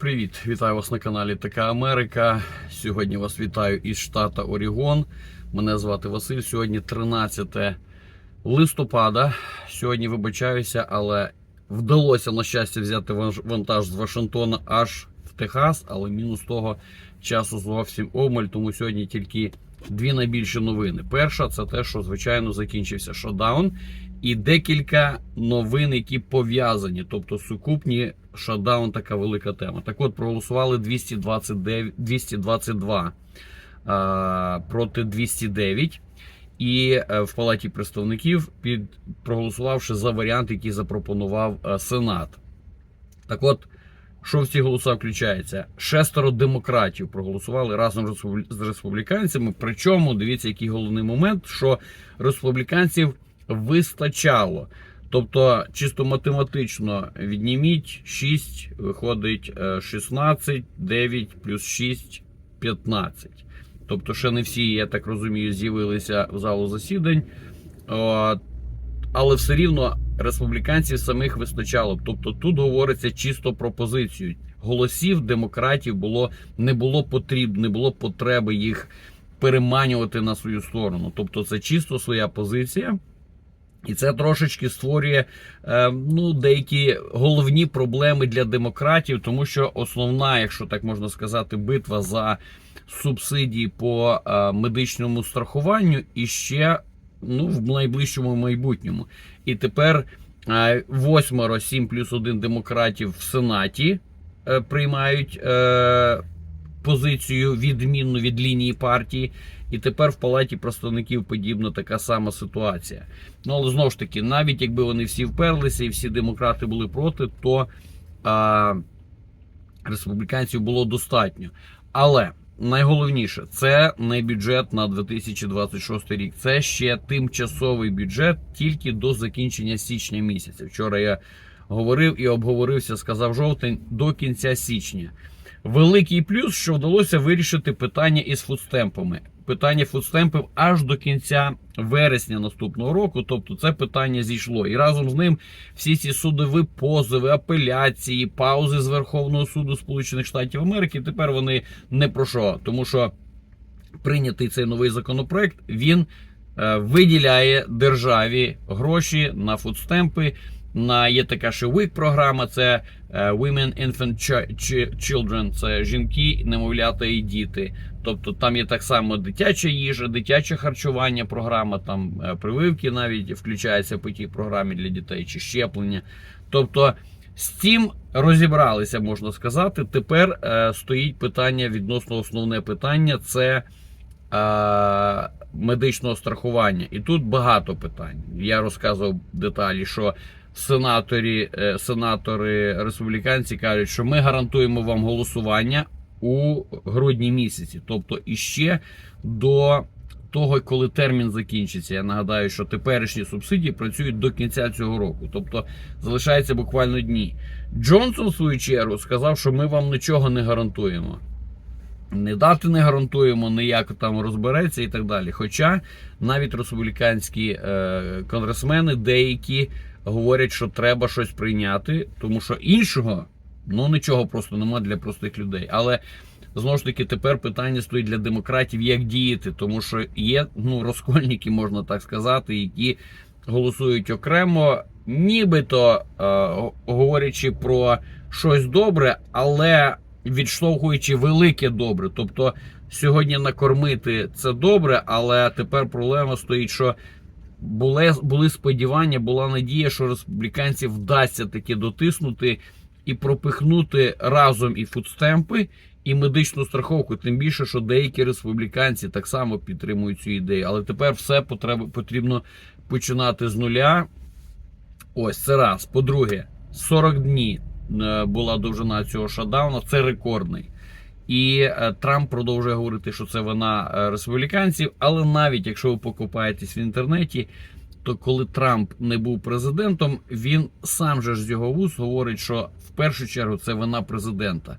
Привіт, вітаю вас на каналі Така Америка. Сьогодні вас вітаю із штата Орігон. Мене звати Василь. Сьогодні 13 листопада. Сьогодні вибачаюся, але вдалося на щастя взяти вантаж з Вашингтона аж в Техас, але мінус того часу зовсім обмаль. Тому сьогодні тільки дві найбільші новини. Перша це те, що звичайно закінчився шатдаун, і декілька новин, які пов'язані, тобто сукупні шатдаун, така велика тема. Так от проголосували 229, 222 а, проти 209. І е, в палаті представників під проголосувавши за варіант, який запропонував е, Сенат. Так от, що в ці голоса включається? Шестеро демократів проголосували разом з республіканцями. Причому дивіться, який головний момент, що республіканців вистачало. Тобто, чисто математично відніміть 6, виходить е, 16, 9 плюс 6 15. Тобто, ще не всі, я так розумію, з'явилися в залу засідань. Але все рівно республіканців самих вистачало. Тобто тут говориться чисто про позицію. Голосів демократів було не було потрібно, не було потреби їх переманювати на свою сторону. Тобто, це чисто своя позиція. І це трошечки створює е, ну, деякі головні проблеми для демократів, тому що основна, якщо так можна сказати, битва за субсидії по е, медичному страхуванню і ще ну, в найближчому майбутньому. І тепер е, восьмеро, 7 плюс 1 демократів в Сенаті приймають позицію відмінну від лінії партії. І тепер в палаті представників подібна така сама ситуація. Ну але знову ж таки, навіть якби вони всі вперлися і всі демократи були проти, то а, республіканців було достатньо. Але найголовніше це не бюджет на 2026 рік. Це ще тимчасовий бюджет тільки до закінчення січня місяця. Вчора я говорив і обговорився, сказав жовтень до кінця січня. Великий плюс, що вдалося вирішити питання із фудстемпами. Питання фудстемпів аж до кінця вересня наступного року. Тобто це питання зійшло. І разом з ним всі ці судові позови, апеляції, паузи з Верховного суду Сполучених Штатів Америки. Тепер вони не про що, тому що прийнятий цей новий законопроект він е, виділяє державі гроші на фудстемпи. На є така ще WIC програма, це е, Women Infant Chi- Chi- Children, це жінки, немовлята і діти. Тобто там є так само дитяча їжа, дитяче харчування, програма, там е, прививки навіть включаються по тій програмі для дітей чи щеплення. Тобто з цим розібралися, можна сказати. Тепер е, стоїть питання відносно основне питання це е, медичного страхування. І тут багато питань. Я розказував деталі, що сенаторі, е, сенатори республіканці кажуть, що ми гарантуємо вам голосування у грудні місяці, тобто іще до того, коли термін закінчиться. Я нагадаю, що теперішні субсидії працюють до кінця цього року, тобто залишається буквально дні. Джонсон, в свою чергу, сказав, що ми вам нічого не гарантуємо. Не дати не гарантуємо, ніяк там розбереться і так далі. Хоча навіть республіканські е, конгресмени деякі говорять, що треба щось прийняти, тому що іншого ну нічого просто нема для простих людей. Але знову ж таки тепер питання стоїть для демократів, як діяти, тому що є ну розкольники, можна так сказати, які голосують окремо, нібито е, говорячи про щось добре, але відштовхуючи велике добре. Тобто сьогодні накормити це добре, але тепер проблема стоїть, що були, були сподівання, була надія, що республіканців вдасться таки дотиснути і пропихнути разом і фудстемпи, і медичну страховку. Тим більше, що деякі республіканці так само підтримують цю ідею. Але тепер все потрібно починати з нуля. Ось це раз. По-друге, 40 днів е, була довжина цього шатдауна, це рекордний. І е, Трамп продовжує говорити, що це вина е, республіканців. Але навіть якщо ви покупаєтесь в інтернеті, то коли Трамп не був президентом, він сам же ж з його вуз говорить, що в першу чергу це вина президента.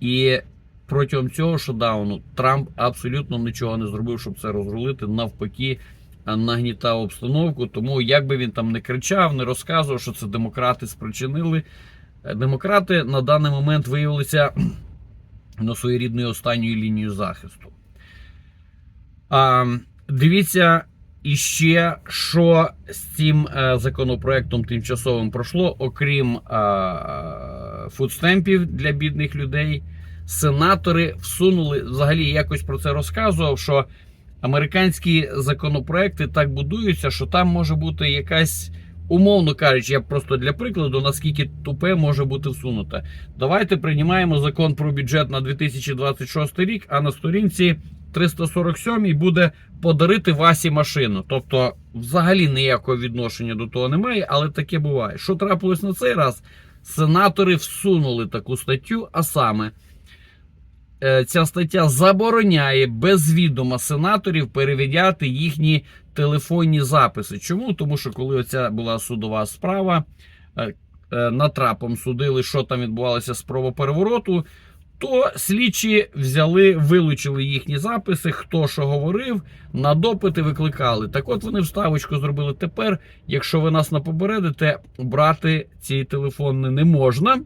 І протягом цього шатдауну Трамп абсолютно нічого не зробив, щоб це розрулити. Навпаки, е, нагнітав обстановку. Тому як би він там не кричав, не розказував, що це демократи спричинили. демократи на даний момент виявилися на своєрідною останньою лінією захисту. А, дивіться іще, що з цим е, законопроектом тимчасовим пройшло, окрім е, фудстемпів для бідних людей. Сенатори всунули взагалі якось про це розказував, що американські законопроекти так будуються, що там може бути якась, умовно кажучи, я просто для прикладу, наскільки тупе може бути всунуте. Давайте приймаємо закон про бюджет на 2026 рік, а на сторінці 347 буде подарити Васі машину. Тобто, взагалі ніякого відношення до того немає, але таке буває. Що трапилось на цей раз? Сенатори всунули таку статтю, а саме. е, Ця стаття забороняє без відома сенаторів перевіряти їхні телефонні записи. Чому? Тому що коли оця була судова справа, е, е, натрапом судили, що там відбувалося спроба перевороту, то слідчі взяли, вилучили їхні записи, хто що говорив, на допити викликали. Так от вони вставочку зробили тепер. Якщо ви нас не попередите, брати ці телефони не можна.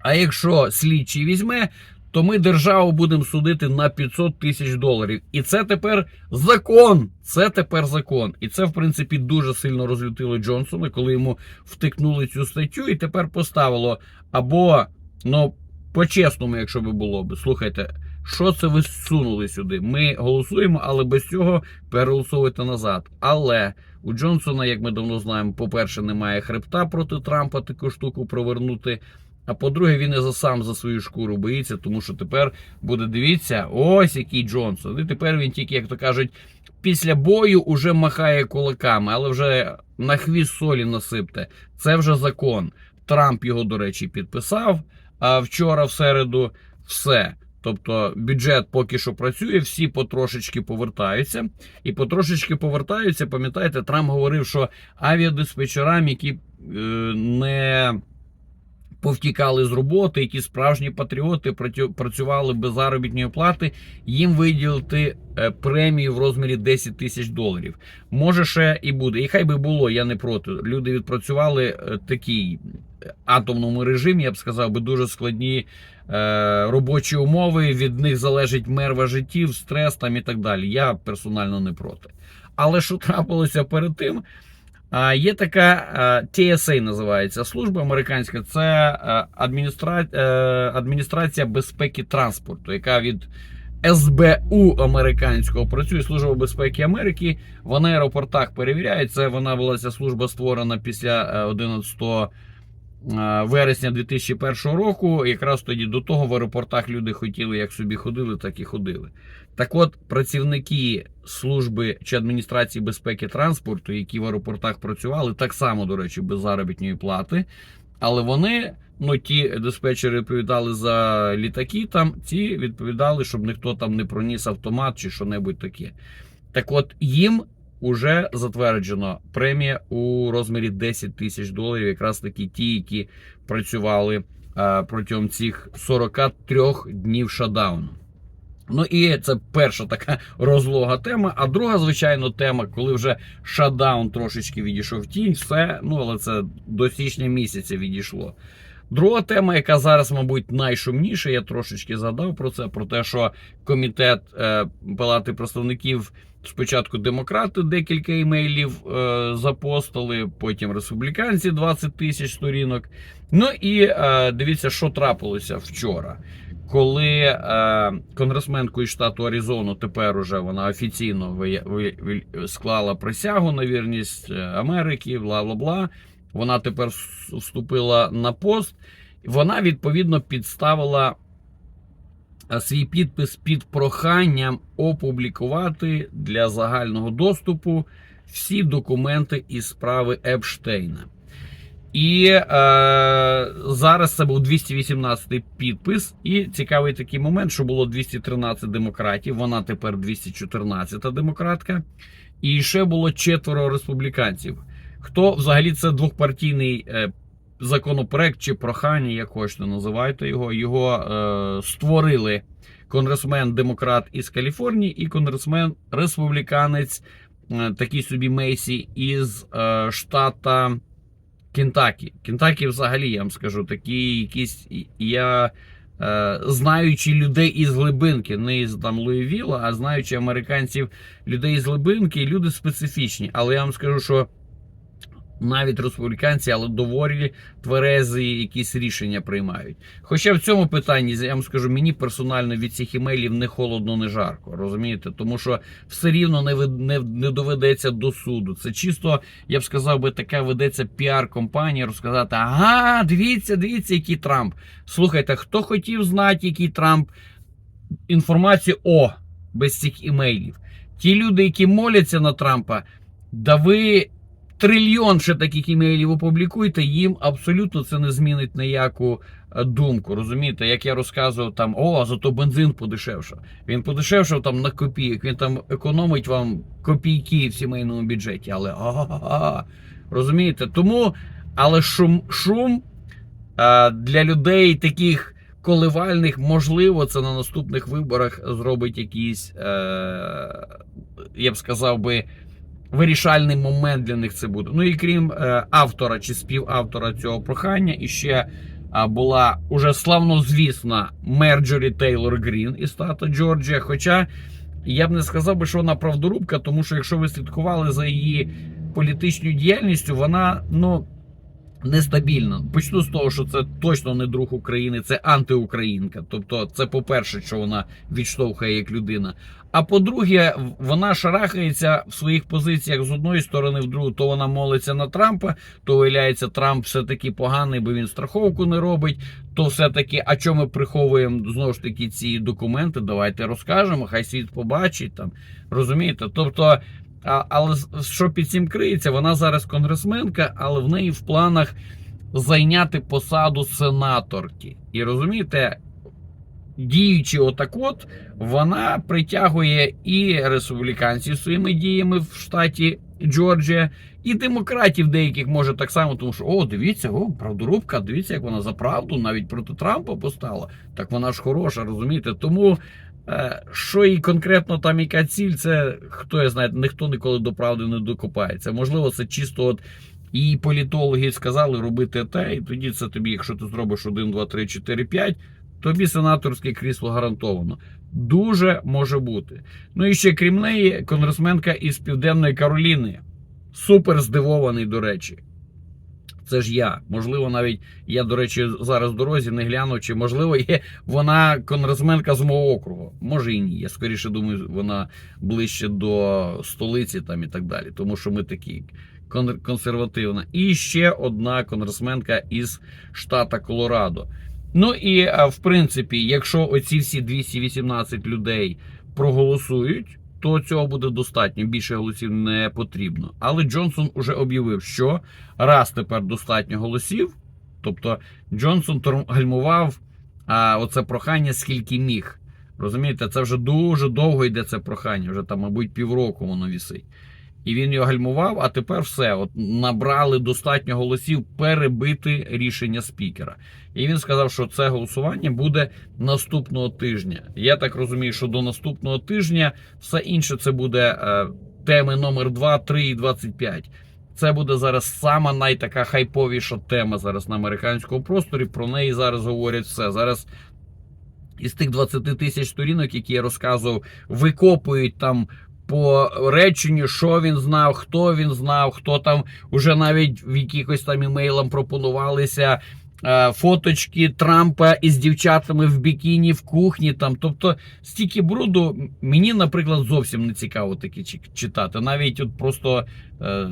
А якщо слідчий візьме, то ми державу будемо судити на 500 тисяч доларів. І це тепер закон. Це тепер закон. І це, в принципі, дуже сильно розлютило Джонсона, коли йому втикнули цю статтю, і тепер поставило або ну. По-чесному, якщо би було б, слухайте, що це ви сунули сюди? Ми голосуємо, але без цього переголосовуйте назад. Але у Джонсона, як ми давно знаємо, по-перше, немає хребта проти Трампа таку штуку провернути. А по-друге, він і за сам за свою шкуру боїться, тому що тепер буде дивіться, ось який Джонсон. І тепер він тільки, як то кажуть, після бою уже махає кулаками, але вже на хвіст солі насипте. Це вже закон. Трамп його, до речі, підписав. А вчора, в середу, все. Тобто бюджет поки що працює, всі потрошечки повертаються. І потрошечки повертаються. Пам'ятаєте, Трамп говорив, що авіадиспетчерам, які е, не повтікали з роботи, які справжні патріоти працювали без заробітної плати, їм виділити е, премію в розмірі 10 тисяч доларів. Може, ще і буде. І хай би було, я не проти. Люди відпрацювали е, такий е, атомному режимі, я б сказав, би дуже складні робочі умови. Від них залежить мерва життів, стрес там і так далі. Я персонально не проти. Але що трапилося перед тим? Є така TSA називається служба американська. Це е, адміністрація безпеки транспорту, яка від СБУ американського працює Служба безпеки Америки. В аеропортах перевіряють. Це вона була ця служба створена після е, 11 е, вересня 2001 року. Якраз тоді до того в аеропортах люди хотіли, як собі ходили, так і ходили. Так от, працівники служби чи адміністрації безпеки транспорту, які в аеропортах працювали, так само, до речі, без заробітної плати. Але вони, ну ті диспетчери відповідали за літаки, там ті відповідали, щоб ніхто там не проніс автомат чи що-небудь таке. Так от їм уже затверджено премія у розмірі 10 тисяч доларів, якраз таки ті, які працювали е, протягом цих 43 днів шатдауну. Ну і це перша така розлога тема. А друга, звичайно, тема, коли вже шатдаун трошечки відійшов тінь, все, ну але це до січня місяця відійшло. Друга тема, яка зараз, мабуть, найшумніша, я трошечки згадав про це: про те, що комітет е, Палати представників спочатку демократи декілька імейлів е, запостили, потім республіканці 20 тисяч сторінок. Ну і е, дивіться, що трапилося вчора коли е, конгресменку із штату Аризону тепер уже вона офіційно ви, ви, ви, склала присягу на вірність е, Америки, бла бла бла. Вона тепер вступила на пост. Вона відповідно підставила е, свій підпис під проханням опублікувати для загального доступу всі документи із справи Епштейна. І е, зараз це був 218-й підпис. І цікавий такий момент, що було 213 демократів. Вона тепер 214 демократка. І ще було четверо республіканців. Хто взагалі це двохпартійний е, законопроект чи прохання, як хочете називайте його. Його е, створили конгресмен демократ із Каліфорнії і конгресмен республіканець, е, такий собі Мейсі із е, штата. Кентакі. Кентакі взагалі, я вам скажу, такі якісь. Я е, знаючи людей із глибинки, не із там Луївіла, а знаючи американців людей із глибинки, люди специфічні. Але я вам скажу, що навіть республіканці, але доволі тверези якісь рішення приймають. Хоча в цьому питанні, я вам скажу, мені персонально від цих імейлів не холодно, не жарко. Розумієте? Тому що все рівно не, не, не доведеться до суду. Це чисто, я б сказав би, така ведеться піар-компанія, розказати: ага, дивіться, дивіться, який Трамп. Слухайте, хто хотів знати, який Трамп, інформацію о, без цих імейлів. Ті люди, які моляться на Трампа, да ви трильйон ще таких імейлів опублікуйте, їм абсолютно це не змінить ніяку е, думку. Розумієте, як я розказував там, о, зато бензин подешевшав. Він подешевшав там на копійок, він там економить вам копійки в сімейному бюджеті, але а розумієте? Тому, але шум, шум е, для людей таких. Коливальних, можливо, це на наступних виборах зробить якийсь, е, я б сказав би, вирішальний момент для них це буде. Ну і крім е, автора чи співавтора цього прохання, і е, була уже славнозвісна Мерджорі Тейлор Грін із стата Джорджія. Хоча я б не сказав би, що вона правдорубка, тому що якщо ви слідкували за її політичною діяльністю, вона ну. Нестабільна. Почну з того, що це точно не друг України, це антиукраїнка. Тобто, це по-перше, що вона відштовхує як людина. А по-друге, вона шарахається в своїх позиціях з одної сторони, в другу, то вона молиться на Трампа, то виявляється, Трамп все-таки поганий, бо він страховку не робить. То все-таки, а чому ми приховуємо знову ж таки ці документи? Давайте розкажемо, хай світ побачить там. Розумієте? Тобто. А, але що під цим криється? Вона зараз конгресменка, але в неї в планах зайняти посаду сенаторки. І розумієте, діючи отак от, вона притягує і республіканців своїми діями в штаті Джорджія, і демократів деяких може так само, тому що о, дивіться, о, правдорубка, дивіться, як вона за правду навіть проти Трампа постала. Так вона ж хороша, розумієте? Тому. Е, Що і конкретно там яка ціль, це хто я знає, ніхто ніколи до правди не докопається. Можливо, це чисто от і політологи сказали робити те, і тоді це тобі, якщо ти зробиш 1, 2, 3, 4, 5, тобі сенаторське крісло гарантовано. Дуже може бути. Ну і ще крім неї, конгресменка із Південної Кароліни. Супер здивований, до речі. Це ж я. Можливо, навіть я, до речі, зараз в дорозі не гляну, чи можливо є вона конгресменка з мого округу. Може і ні. Я скоріше думаю, вона ближче до столиці там і так далі. Тому що ми такі кон- консервативна. І ще одна конгресменка із штата Колорадо. Ну і в принципі, якщо оці всі 218 людей проголосують, то цього буде достатньо. Більше голосів не потрібно. Але Джонсон уже об'явив, що раз тепер достатньо голосів. Тобто Джонсон гальмував а, оце прохання скільки міг. Розумієте, це вже дуже довго йде це прохання, вже там, мабуть, півроку воно вісить. І він його гальмував, а тепер все. От набрали достатньо голосів перебити рішення спікера. І він сказав, що це голосування буде наступного тижня. Я так розумію, що до наступного тижня все інше це буде е, теми номер 2, 3 і 25. Це буде зараз сама найтака хайповіша тема зараз на американському просторі. Про неї зараз говорять все. Зараз із тих 20 тисяч сторінок, які я розказував, викопують там по реченню, що він знав, хто він знав, хто там уже навіть в якихось там імейлам пропонувалися. е, Фоточки Трампа із дівчатами в бікіні в кухні. Там, тобто стільки бруду мені, наприклад, зовсім не цікаво таке чи- читати. Навіть от просто е,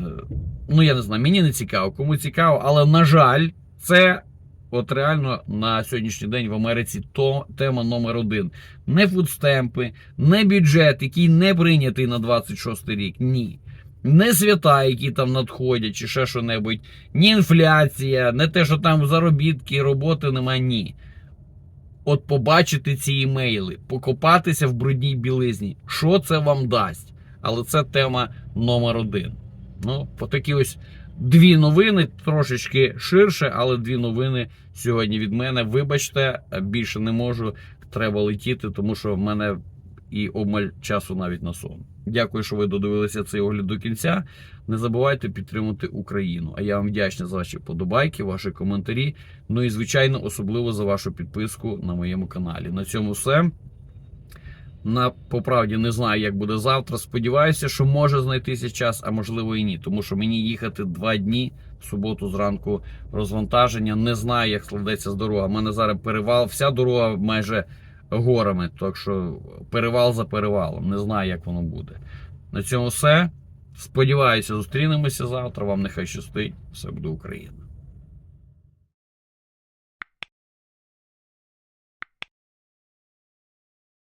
ну я не знаю, мені не цікаво, кому цікаво, але на жаль, це от реально на сьогоднішній день в Америці то тема номер один. Не фудстемпи, не бюджет, який не прийнятий на 26 рік. Ні. Не свята, які там надходять, чи ще що-небудь, ні інфляція, не те, що там заробітки, роботи немає, ні. От побачити ці імейли, покопатися в брудній білизні, що це вам дасть? Але це тема номер один. Ну, по такі ось дві новини, трошечки ширше, але дві новини сьогодні від мене. Вибачте, більше не можу. Треба летіти, тому що в мене і обмаль часу навіть на сон. Дякую, що ви додивилися цей огляд до кінця. Не забувайте підтримати Україну. А я вам вдячний за ваші подобайки, ваші коментарі. Ну і звичайно, особливо за вашу підписку на моєму каналі. На цьому все. На по не знаю, як буде завтра. Сподіваюся, що може знайтися час, а можливо і ні. Тому що мені їхати два дні в суботу зранку розвантаження. Не знаю, як складеться з дорога. У мене зараз перевал, вся дорога майже горами. Так що перевал за перевалом. Не знаю, як воно буде. На цьому все. Сподіваюся, зустрінемося завтра. Вам нехай щастить. Все буде Україна.